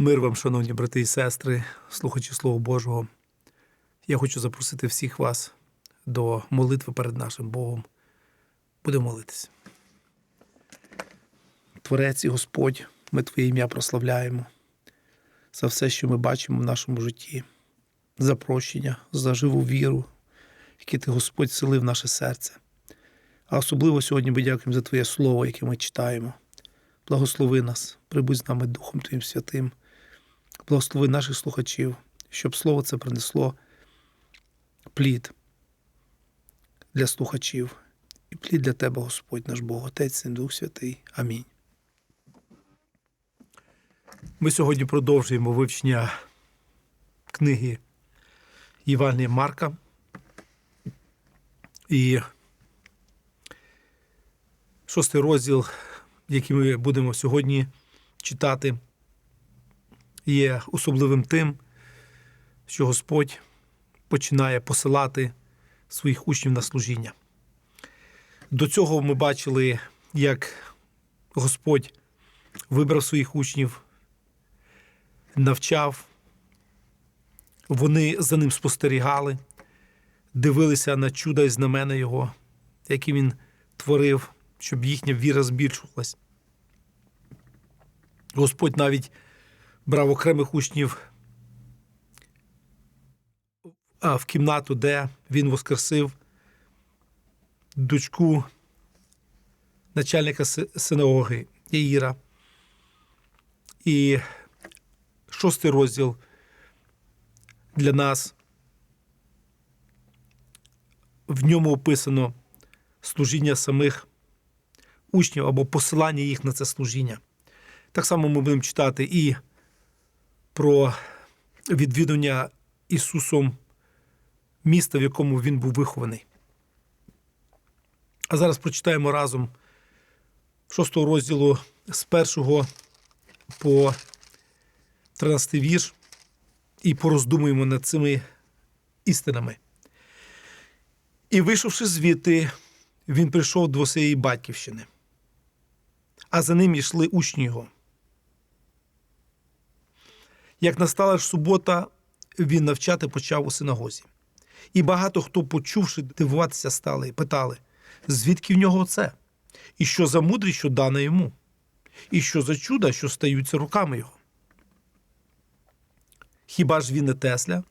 Мир вам, шановні брати і сестри, слухачі Слова Божого. Я хочу запросити всіх вас до молитви перед нашим Богом. Будемо молитися. Творець і Господь, ми Твоє ім'я прославляємо за все, що ми бачимо в нашому житті, за прощення, за живу віру, яке ти Господь селив в наше серце. А особливо сьогодні ми дякуємо за Твоє Слово, яке ми читаємо. Благослови нас, прибудь з нами Духом Твоїм Святим. Благослови наших слухачів, щоб слово це принесло плід для слухачів і плід для Тебе, Господь наш Бог, Отець, Син, Дух Святий. Амінь. Ми сьогодні продовжуємо вивчення книги Євангелія Марка. І шостий розділ, який ми будемо сьогодні читати, є особливим тим, що Господь починає посилати своїх учнів на служіння. До цього ми бачили, як Господь вибрав своїх учнів, навчав, вони за ним спостерігали, дивилися на чуда і знамена Його, які він творив, щоб їхня віра збільшувалась. Господь навіть брав окремих учнів в кімнату, де він воскресив дочку начальника синагоги Яїра. І шостий розділ для нас. В ньому описано служіння самих учнів або посилання їх на це служіння. Так само ми будемо читати і про відвідування Ісусом міста, в якому він був вихований. А зараз прочитаємо разом шостого розділу з першого по 13 вірш і пороздумуємо над цими істинами. І вийшовши звідти, він прийшов до своєї батьківщини, а за ним йшли учні його. Як настала ж субота, він навчати почав у синагозі. І багато хто, почувши, дивуватися стали, і питали, звідки в нього це? І що за мудрість, що дана йому? І що за чуда, що стаються руками його? Хіба ж він не Тесля,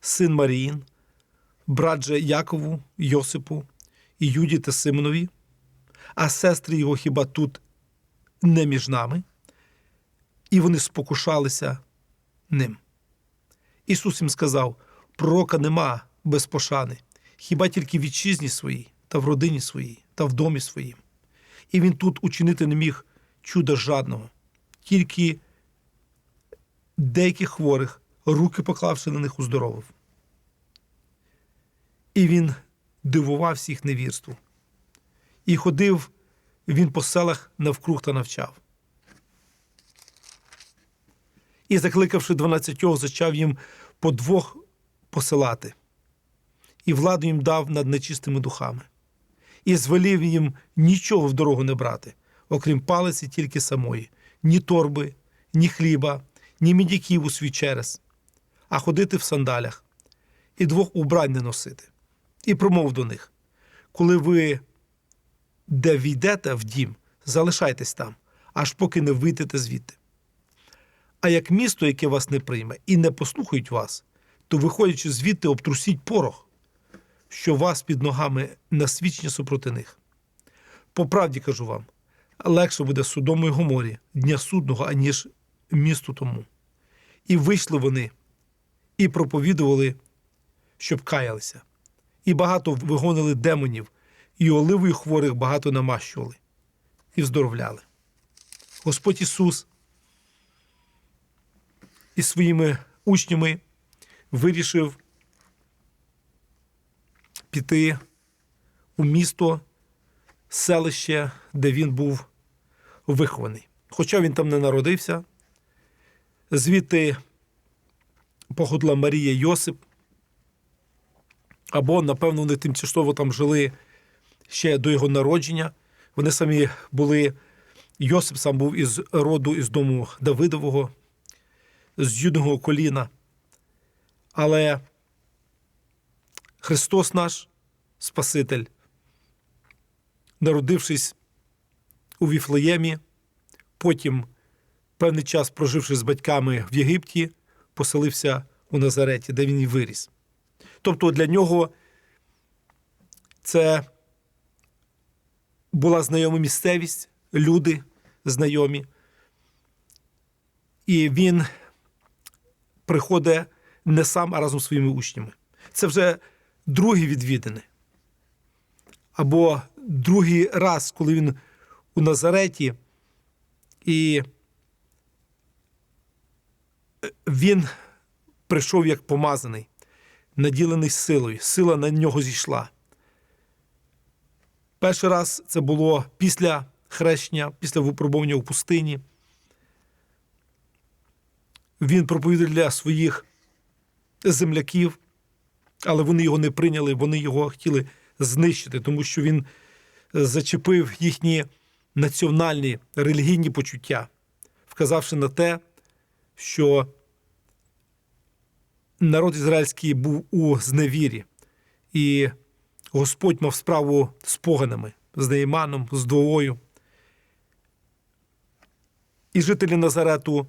син Маріїн, брат же Якову, Йосипу і Юді та Симонові? А сестри його хіба тут не між нами? І вони спокушалися ним. Ісус їм сказав: пророка нема без пошани, хіба тільки в вітчизні своїй, та в родині своїй, та в домі своїм. І він тут учинити не міг чуда жадного, тільки деяких хворих, руки поклавши на них уздоровив. І він дивував всіх невірству. І ходив він по селах навкруг та навчав. І, закликавши дванадцятьох, зачав їм по двох посилати, і владу їм дав над нечистими духами, і звелів їм нічого в дорогу не брати, окрім палиці тільки самої, ні торби, ні хліба, ні мідяків у свій через, а ходити в сандалях, і двох убрань не носити. І промов до них: коли ви де війдете в дім, залишайтесь там, аж поки не вийдете звідти. А як місто, яке вас не прийме і не послухають вас, то, виходячи звідти, обтрусіть порох, що вас під ногами на свідчення супроти них. По правді кажу вам, легше буде судому і гоморі дня судного, аніж місту тому. І вийшли вони, і проповідували, щоб каялися, і багато вигонили демонів, і оливою хворих багато намащували, і вздоровляли. Господь Ісус із своїми учнями вирішив піти у місто, селище, де він був вихований. Хоча він там не народився, звідти походила Марія Йосип, або, напевно, вони тимчасово там жили ще до його народження. Вони самі були. Йосип сам був із роду із дому Давидового, з юдного коліна. Але Христос наш Спаситель, народившись у Віфлеємі, потім певний час проживши з батьками в Єгипті, поселився у Назареті, де він і виріс. Тобто для нього це була знайома місцевість, люди знайомі. І він приходить не сам, а разом зі своїми учнями. Це вже другі відвідини. Або другий раз, коли він у Назареті, і він прийшов як помазаний, наділений силою. Сила на нього зійшла. Перший раз це було після хрещення, після випробування у пустині. Він проповідав для своїх земляків, але вони його не прийняли, вони його хотіли знищити, тому що він зачепив їхні національні релігійні почуття, вказавши на те, що народ ізраїльський був у зневірі, і Господь мав справу з поганами, з Неїманом, з Двовою. І жителі Назарету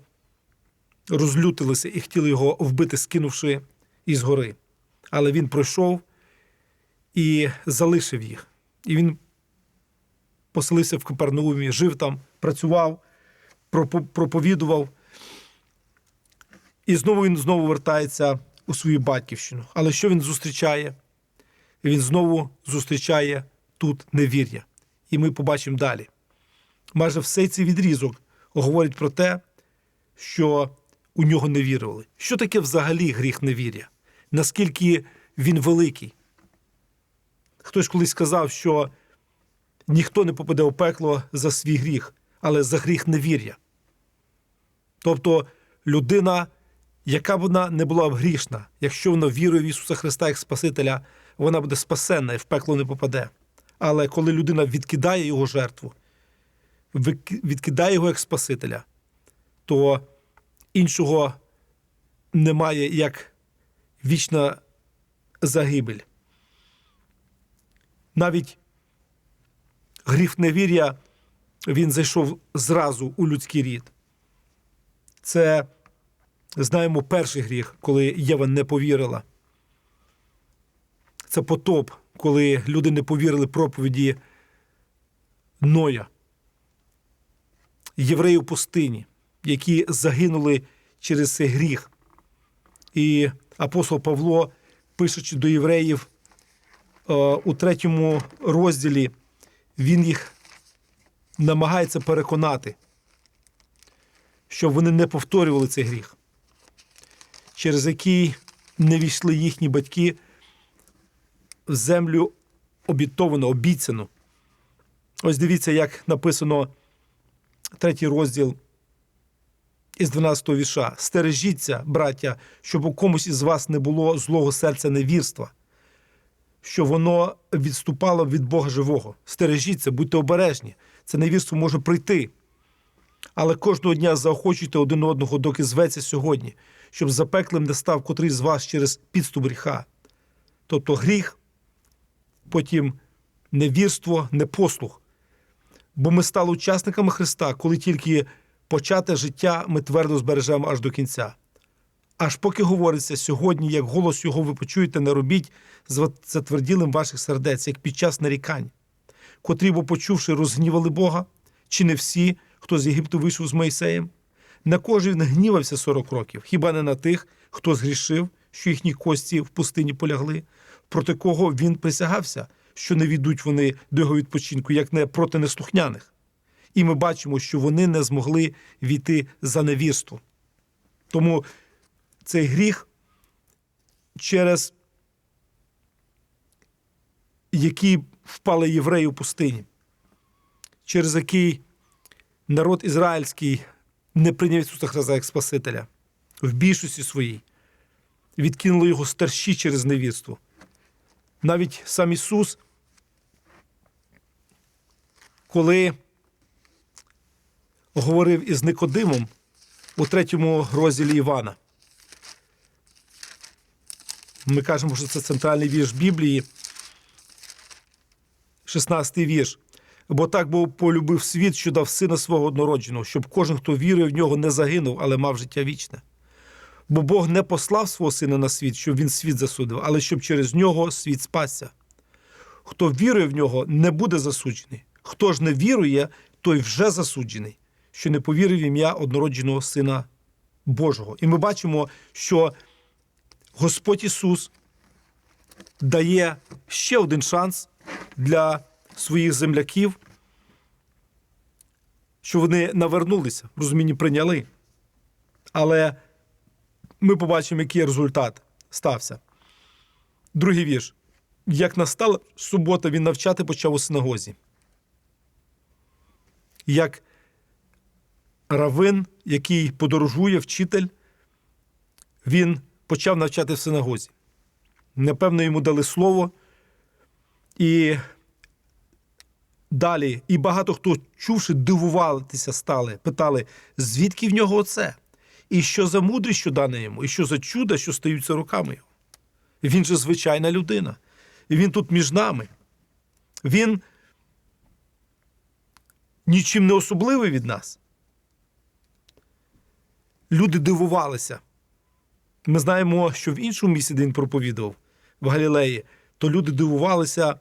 розлютилися і хотіли його вбити, скинувши із гори. Але він пройшов і залишив їх. І він поселився в Капернаумі, жив там, працював, проповідував. І знову він знову вертається у свою батьківщину. Але що він зустрічає? Він знову зустрічає тут невір'я. І ми побачимо далі. Майже все цей відрізок говорить про те, що у нього не вірували. Що таке взагалі гріх невір'я? Наскільки він великий? Хтось колись сказав, що ніхто не попаде у пекло за свій гріх, але за гріх невір'я. Тобто людина, яка б вона не була грішна, якщо вона вірує в Ісуса Христа як Спасителя, вона буде спасенна і в пекло не попаде. Але коли людина відкидає його жертву, відкидає його як Спасителя, то іншого немає як вічна загибель. Навіть гріх невір'я він зайшов зразу у людський рід. Це знаємо перший гріх, коли Єва не повірила. Це потоп, коли люди не повірили проповіді Ноя, євреї в пустині, які загинули через цей гріх. І апостол Павло, пишучи до євреїв е, у третьому розділі, він їх намагається переконати, щоб вони не повторювали цей гріх, через який не війшли їхні батьки в землю обітовану, обіцяну. Ось дивіться, як написано третій розділ із 12 віша. Стережіться, браття, щоб у комусь із вас не було злого серця невірства, що воно відступало від Бога живого. Стережіться, будьте обережні. Це невірство може прийти. Але кожного дня заохочуйте один одного, доки зветься сьогодні, щоб запеклим не став котрий з вас через підступ гріха. Тобто гріх, потім невірство, непослух. Бо ми стали учасниками Христа, коли тільки почате життя ми твердо збережемо аж до кінця. Аж поки говориться сьогодні, як голос його ви почуєте, не робіть з затверділим ваших сердець, як під час нарікань, котрі, бо почувши, розгнівали Бога, чи не всі, хто з Єгипту вийшов з Моїсеєм? На кожен гнівався 40 років, хіба не на тих, хто згрішив, що їхні кості в пустині полягли, проти кого він присягався, що не війдуть вони до його відпочинку, як не проти неслухняних. І ми бачимо, що вони не змогли війти за невірство. Тому цей гріх, через який впали євреї у пустині, через який народ ізраїльський не прийняв Ісуса Христа як Спасителя в більшості своїй, відкинули його старші через невірство. Навіть сам Ісус, коли говорив із Никодимом, у третьому розділі Івана. Ми кажемо, що це центральний вірш Біблії, 16 вірш. Бо так Бог полюбив світ, що дав сина свого однородженого, щоб кожен, хто вірує в нього, не загинув, але мав життя вічне. Бо Бог не послав свого сина на світ, щоб він світ засудив, але щоб через нього світ спасся. Хто вірує в нього, не буде засуджений. Хто ж не вірує, той вже засуджений, що не повірив в ім'я однородженого Сина Божого. І ми бачимо, що Господь Ісус дає ще один шанс для своїх земляків, що вони навернулися, розумінні прийняли. Але ми побачимо, який результат стався. Другий вірш. Як настала субота, він навчати почав у синагозі. Як равин, який подорожує, вчитель, він почав навчати в синагозі. Напевно, йому дали слово. І далі, і багато хто, чувши, дивуватися стали, питали, звідки в нього оце? І що за мудрість, що дане йому, і що за чудо, що стаються руками його. Він же звичайна людина. І він тут між нами. Він нічим не особливий від нас. Люди дивувалися. Ми знаємо, що в іншому місці, де він проповідував, в Галілеї, то люди дивувалися,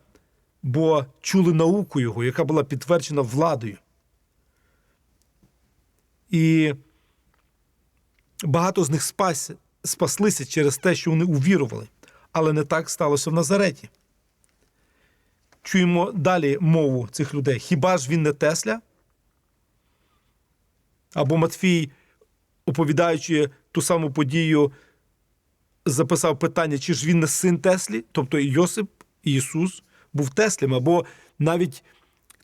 бо чули науку його, яка була підтверджена владою. І багато з них спас, спаслися через те, що вони увірували. Але не так сталося в Назареті. Чуємо далі мову цих людей. Хіба ж він не Тесля? Або Матфій, оповідаючи ту саму подію, записав питання, чи ж він не син Теслі, тобто Йосип, і Ісус був Теслем, або навіть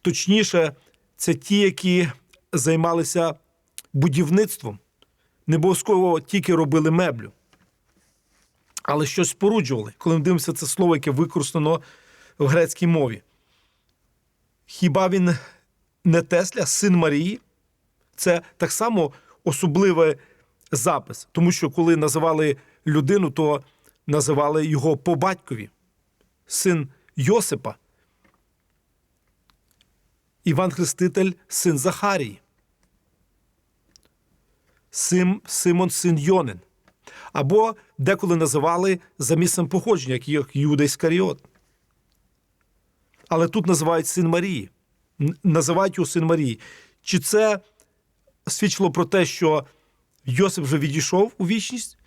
точніше, це ті, які займалися будівництвом, не обов'язково тільки робили меблю, але щось споруджували, коли ми дивимося це слово, яке використано в грецькій мові. Хіба він не Тесля, син Марії? Це так само особливий запис, тому що коли називали людину, то називали його по батькові, син Йосипа. Іван Хреститель, син Захарії. Сим, Симон син Йонин. Або деколи називали за місцем походження, як Юда Іскаріот. Але тут називають син Марії. Називають його син Марії. Чи це свідчило про те, що Йосип вже відійшов у вічність,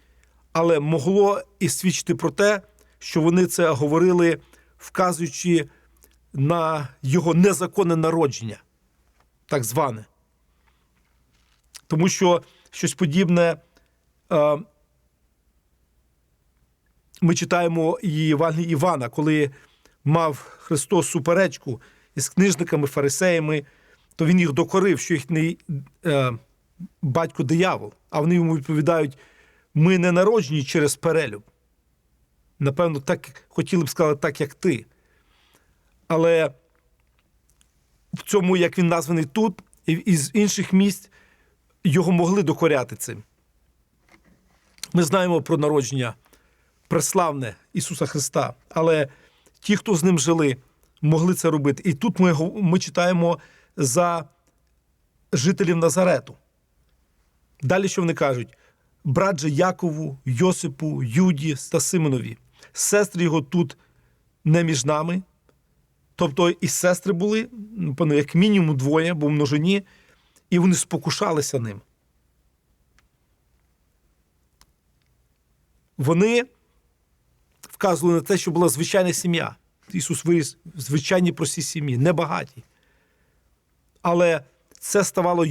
але могло і свідчити про те, що вони це говорили, вказуючи на його незаконне народження, так зване. Тому що щось подібне е, ми читаємо і Євангелії Івана, коли мав Христос суперечку із книжниками, фарисеями, то він їх докорив, що їхній е, батько диявол. А вони йому відповідають: ми не народжені через перелюб. Напевно, так хотіли б сказати, так як ти. Але в цьому, як він названий тут, і із інших місць, його могли докоряти цим. Ми знаємо про народження преславне Ісуса Христа, але ті, хто з ним жили, могли це робити. І тут ми, ми читаємо за жителів Назарету. Далі що вони кажуть? Брат же Якову, Йосипу, Юді та Симонові. Сестри його тут не між нами. Тобто і сестри були, як мінімум двоє, бо множині, і вони спокушалися ним. Вони вказували на те, що була звичайна сім'я. Ісус виріс в звичайній простій сім'ї, небагаті. Але це ставало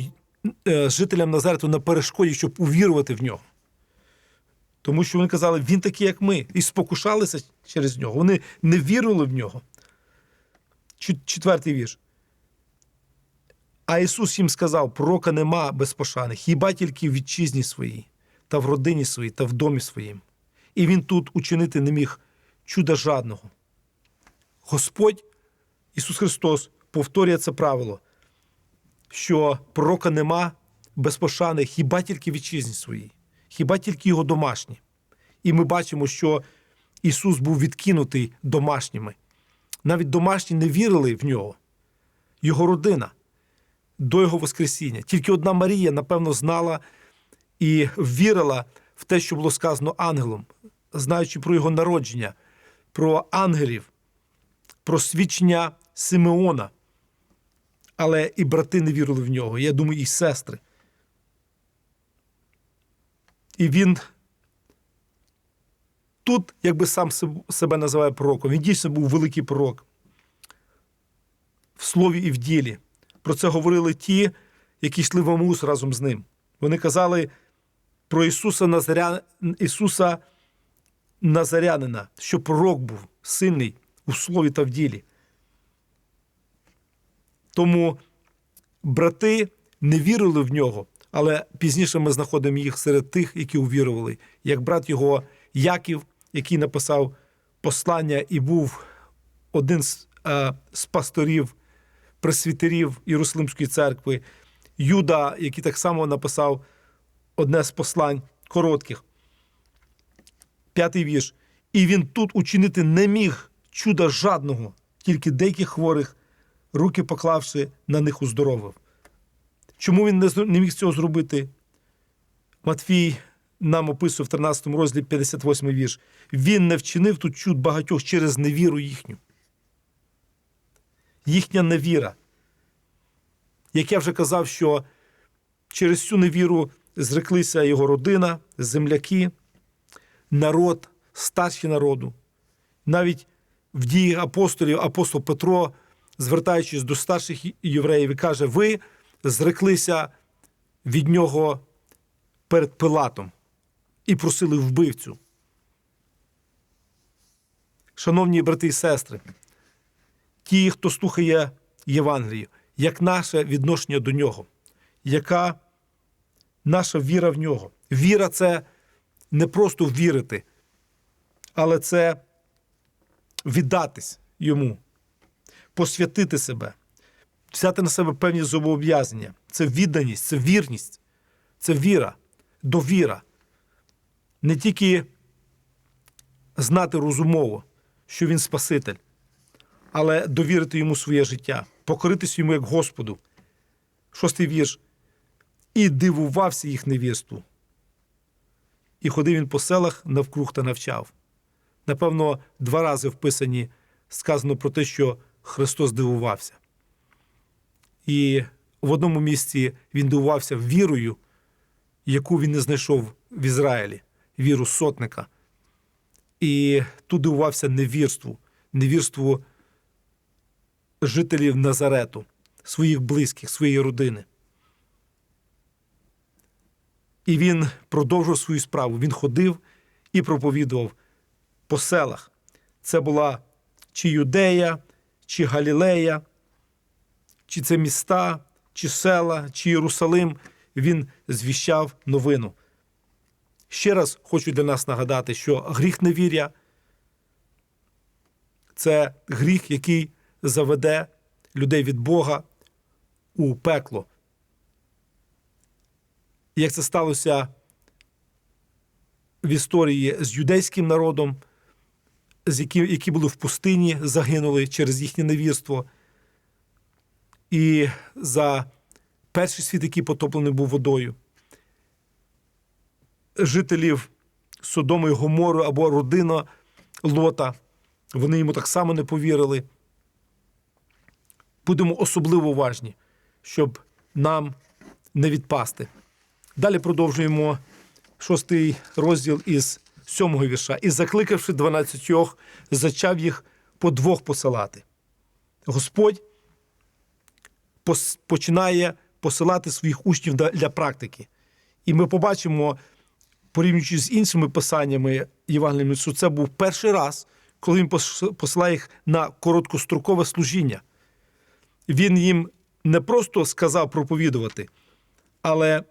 е, жителям Назарету на перешкоді, щоб увірувати в нього. Тому що вони казали, він такий, як ми, і спокушалися через нього. Вони не вірили в нього. Четвертий вірш. А Ісус їм сказав: пророка нема без пошани, хіба тільки в вітчизні своїй, та в родині своїй, та в домі своїм. І він тут учинити не міг чуда жадного. Господь Ісус Христос повторює це правило, що пророка нема без пошани хіба тільки вітчизні своїй, хіба тільки його домашні. І ми бачимо, що Ісус був відкинутий домашніми. Навіть домашні не вірили в нього, його родина до його Воскресіння. Тільки одна Марія, напевно, знала і вірила в те, що було сказано ангелом, знаючи про його народження, про ангелів, про свідчення Симеона. Але і брати не вірили в нього, я думаю, і сестри. І він тут, якби сам себе називає пророком, він дійсно був великий пророк в слові і в ділі. Про це говорили ті, які йшли в Амус разом з ним. Вони казали про Ісуса Назаря... Ісуса Назарянина, що пророк був сильний у слові та в ділі. Тому брати не вірили в нього, але пізніше ми знаходимо їх серед тих, які увірували, як брат його Яків, який написав послання і був один з, е, з пасторів, пресвітерів Єрусалимської церкви, Юда, який так само написав одне з послань коротких. П'ятий вірш. І він тут учинити не міг чуда жадного, тільки деяких хворих, руки поклавши на них уздоровив. Чому він не, міг цього зробити? Матфій нам описує в 13 розділі 58 вірш. Він не вчинив тут чуд багатьох через невіру їхню. Їхня невіра. Як я вже казав, що через цю невіру зреклися його родина, земляки, народ, старші народу. Навіть в дії апостолів апостол Петро, звертаючись до старших євреїв, і каже: ви зреклися від нього перед Пилатом і просили вбивцю. Шановні брати і сестри, ті, хто слухає Євангелію, як наше відношення до нього, яка наша віра в нього. Віра це не просто вірити, але це віддатись йому, посвятити себе, взяти на себе певні зобов'язання. Це відданість, це вірність, це віра, довіра. Не тільки знати розумово, що він Спаситель, але довірити йому своє життя, покоритись йому як Господу. Шостий вірш. І дивувався їх невірству. І ходив він по селах навкруг та навчав. Напевно, два рази в Писанні сказано про те, що Христос дивувався. І в одному місці він дивувався вірою, яку він не знайшов в Ізраїлі, віру сотника. І тут дивувався невірству, невірству жителів Назарету, своїх близьких, своєї родини. І він продовжував свою справу. Він ходив і проповідував по селах. Це була чи Юдея, чи Галілея, чи це міста, чи села, чи Єрусалим. Він звіщав новину. Ще раз хочу для нас нагадати, що гріх невір'я це гріх, який заведе людей від Бога у пекло. Як це сталося в історії з юдейським народом, з які, які були в пустині, загинули через їхнє невірство. І за перший світ, який потоплений був водою. Жителів Содому і Гомору або родина Лота, вони йому так само не повірили. Будемо особливо уважні, щоб нам не відпасти. Далі продовжуємо шостий розділ із сьомого вірша. І закликавши дванадцятьох, зачав їх по двох посилати. Господь починає посилати своїх учнів для практики. І ми побачимо, порівнюючи з іншими писаннями Євангеліями, що це був перший раз, коли він пос- посилає їх на короткострокове служіння. Він їм не просто сказав проповідувати, але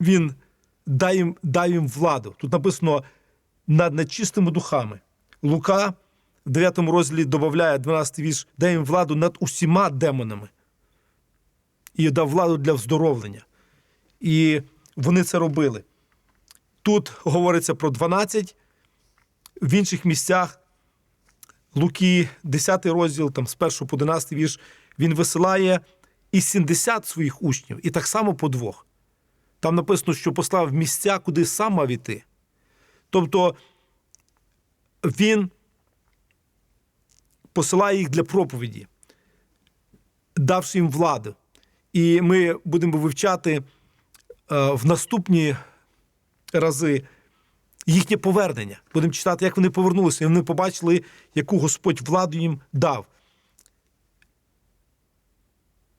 він дав їм, дав їм владу. Тут написано над нечистими духами. Лука в 9 розділі додає 12 вірш, дає їм владу над усіма демонами. і дав владу для вздоровлення. І вони це робили. Тут говориться про 12, в інших місцях Луки, 10 розділ, там з 1 по 11 вірш, він висилає і 70 своїх учнів, і так само по двох. Там написано, що послав місця, куди сам мав іти. Тобто він посилає їх для проповіді, давши їм владу. І ми будемо вивчати е, в наступні рази їхнє повернення. Будемо читати, як вони повернулися, і вони побачили, яку Господь владу їм дав.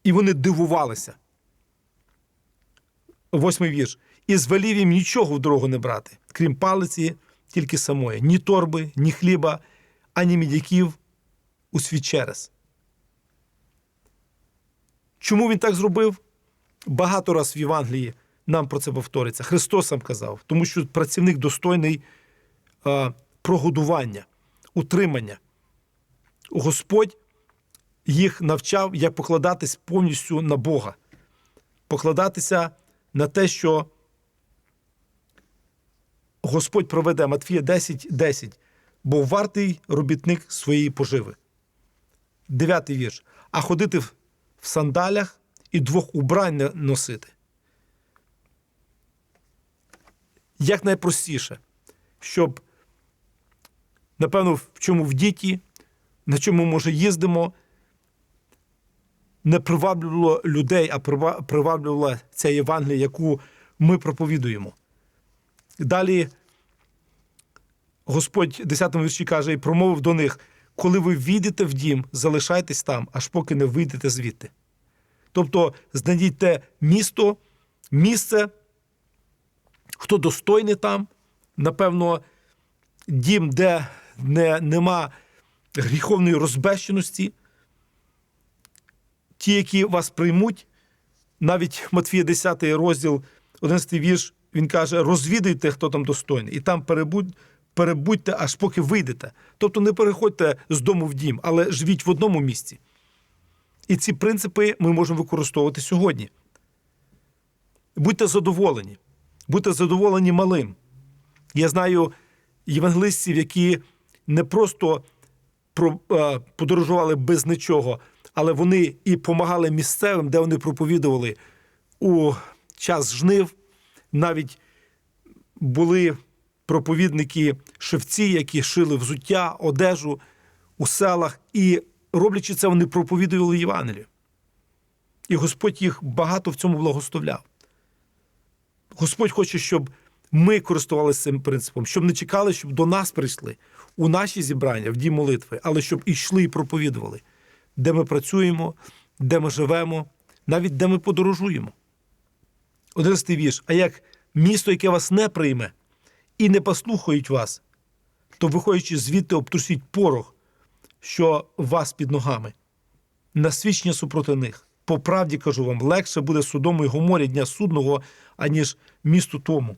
І вони дивувалися. Восьмий вірш. І звелів їм нічого в дорогу не брати, крім палиці, тільки самої, ні торби, ні хліба, ані мідяків у свій через. Чому він так зробив? Багато раз в Євангелії нам про це повториться. Христос сам казав, тому що працівник достойний е, прогодування, утримання. Господь їх навчав, як покладатись повністю на Бога, покладатися на те, що Господь проведе Матфія 10, 10, бо вартий робітник своєї поживи. Дев'ятий вірш. А ходити в сандалях і двох убрань не носити. Як найпростіше, щоб, напевно, в чому в діті, на чому, може, їздимо, не приваблювало людей, а приваблювала ця Євангелія, яку ми проповідуємо. Далі Господь в 10 вірші каже і промовив до них: коли ви війдете в дім, залишайтесь там, аж поки не вийдете звідти. Тобто знайдіть те місто, місце, хто достойний там, напевно, дім, де не, нема гріховної розбещеності, ті, які вас приймуть, навіть Матфія 10 розділ, 11 вірш, він каже: розвідуйте, хто там достойний, і там перебудь, перебудьте, аж поки вийдете. Тобто не переходьте з дому в дім, але живіть в одному місці. І ці принципи ми можемо використовувати сьогодні. Будьте задоволені, будьте задоволені малим. Я знаю євангелистів, які не просто е, подорожували без нічого, але вони і допомагали місцевим, де вони проповідували у час жнив. Навіть були проповідники шевці, які шили взуття, одежу у селах, і роблячи це, вони проповідували Євангелію. І Господь їх багато в цьому благословляв. Господь хоче, щоб ми користувалися цим принципом, щоб не чекали, щоб до нас прийшли у наші зібрання, в дім молитви, але щоб ішли і проповідували, де ми працюємо, де ми живемо, навіть де ми подорожуємо. Одинадцятий вірш. А як місто, яке вас не прийме і не послухають вас, то, виходячи звідти, обтрусіть порох, що вас під ногами, на свідчення супроти них. По правді кажу вам, легше буде Содому і Гоморі дня судного, аніж місту тому.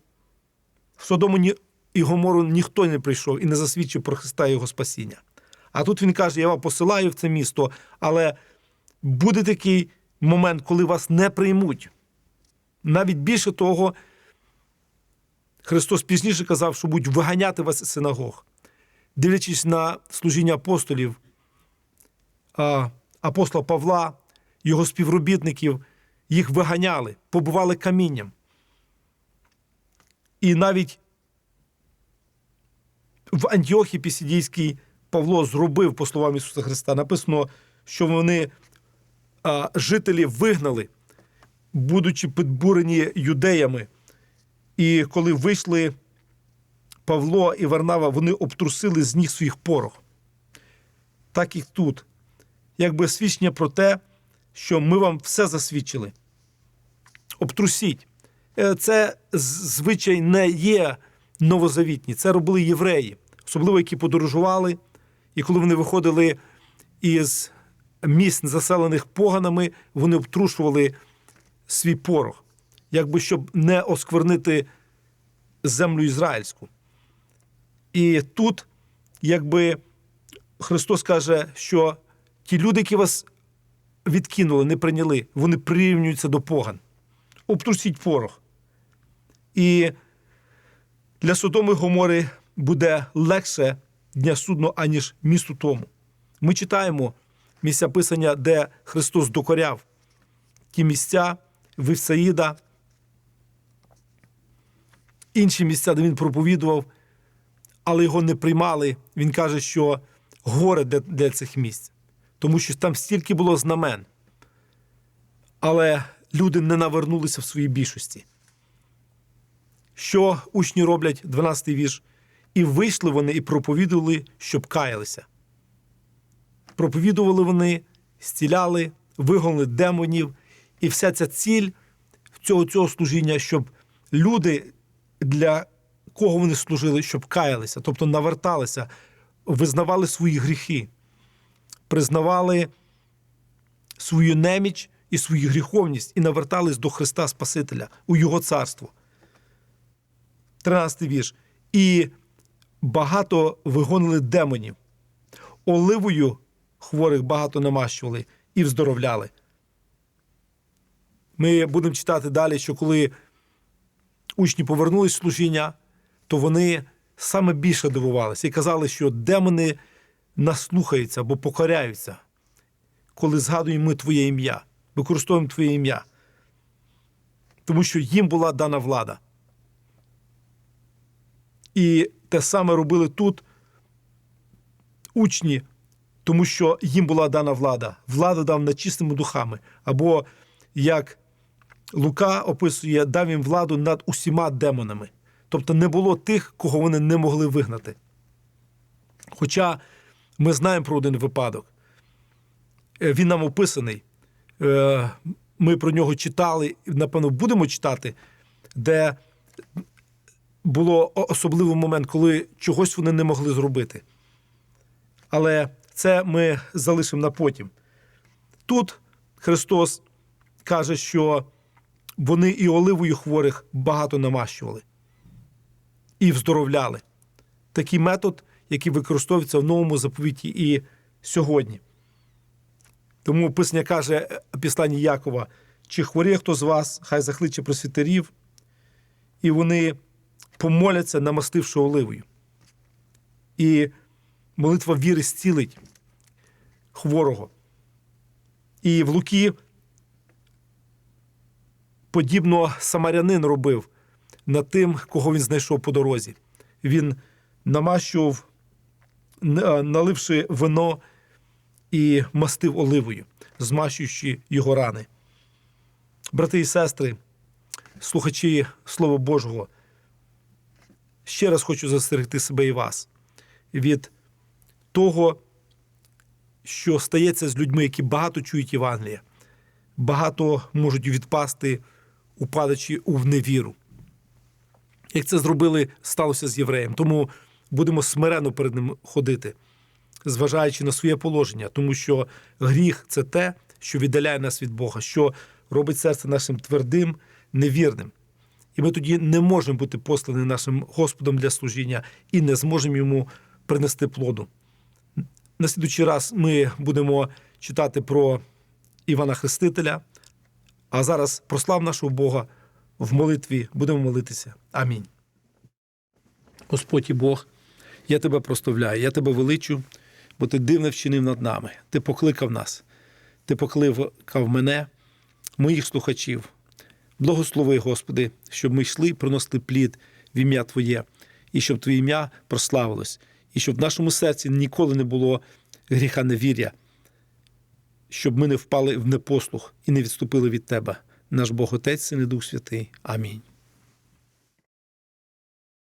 В Содому і Гомору ніхто не прийшов і не засвідчив про Христа Його спасіння. А тут він каже: Я вам посилаю в це місто, але буде такий момент, коли вас не приймуть. Навіть більше того, Христос пізніше казав, що будуть виганяти вас із синагог. Дивлячись на служіння апостолів, апостола Павла, його співробітників, їх виганяли, побували камінням. І навіть в Антіохії Пісідійській Павло зробив, по словам Ісуса Христа, написано, що вони а, жителі вигнали, будучи підбурені юдеями. І коли вийшли Павло і Варнава, вони обтрусили з ніг своїх порох. Так і тут. Якби свідчення про те, що ми вам все засвідчили. Обтрусіть. Е, Це звичай не є новозавітні. Це робили євреї, особливо які подорожували. І коли вони виходили із міст, заселених поганами, вони обтрушували свій порох, якби щоб не осквернити землю ізраїльську. І тут, якби Христос каже, що ті люди, які вас відкинули, не прийняли, вони прирівнюються до поган. Обтрусіть порох. І для Содоми Гомори буде легше дня судно, аніж місту тому. Ми читаємо місця писання, де Христос докоряв ті місця Вифсаїда, інші місця, де він проповідував, але його не приймали. Він каже, що горе для, для цих місць, тому що там стільки було знамен. Але люди не навернулися в своїй більшості. Що учні роблять, 12-й вірш, і вийшли вони і проповідували, щоб каялися. Проповідували вони, зціляли, вигонили демонів, і вся ця ціль цього, цього служіння, щоб люди, для кого вони служили, щоб каялися, тобто наверталися, визнавали свої гріхи, признавали свою неміч і свою гріховність і навертались до Христа Спасителя у Його царство. 13 вірш. І багато вигонили демонів, оливою хворих багато намащували і вздоровляли. Ми будемо читати далі, що коли учні повернулись з служіння, то вони саме більше дивувалися і казали, що демони наслухаються або покоряються, коли згадуємо ми Твоє ім'я, використовуємо Твоє ім'я. Тому що їм була дана влада. І те саме робили тут учні, тому що їм була дана влада. Влада дав чистими духами. Або як Лука описує, дав їм владу над усіма демонами. Тобто не було тих, кого вони не могли вигнати. Хоча ми знаємо про один випадок. Е, Він нам описаний. Е, Ми про нього читали, напевно, будемо читати, де було особливий момент, коли чогось вони не могли зробити. Але це ми залишимо на потім. Тут Христос каже, що вони і оливою хворих багато намащували і вздоровляли. Такий метод, який використовується в новому заповіті і сьогодні. Тому Писання каже е, післанні Якова: чи хворіє хто з вас, хай закличе просвітерів, і вони помоляться, намастивши оливою. І молитва віри зцілить хворого. І в Луки подібно самарянин робив над тим, кого він знайшов по дорозі. Він намащував, наливши вино і мастив оливою, змащуючи його рани. Брати і сестри, слухачі Слова Божого, ще раз хочу застерегти себе і вас від того, що стається з людьми, які багато чують Євангелія, багато можуть відпасти, упадачи у невіру. Як це зробили, сталося з євреєм. Тому будемо смиренно перед ним ходити, зважаючи на своє положення, тому що гріх це те, що віддаляє нас від Бога, що робить серце нашим твердим, невірним. І ми тоді не можемо бути послані нашим Господом для служіння і не зможемо йому принести плоду. На слідучий раз ми будемо читати про Івана Хрестителя, а зараз прослав нашого Бога в молитві будемо молитися. Амінь. Господь і Бог, я тебе прославляю, я тебе величу, бо ти дивно вчинив над нами. Ти покликав нас, ти покликав мене, моїх слухачів. Благослови, Господи, щоб ми йшли і приносили плід в ім'я Твоє, і щоб Твоє ім'я прославилось, і щоб в нашому серці ніколи не було гріха невір'я, щоб ми не впали в непослух і не відступили від Тебе. Наш Бог Отець, Син і Дух Святий. Амінь.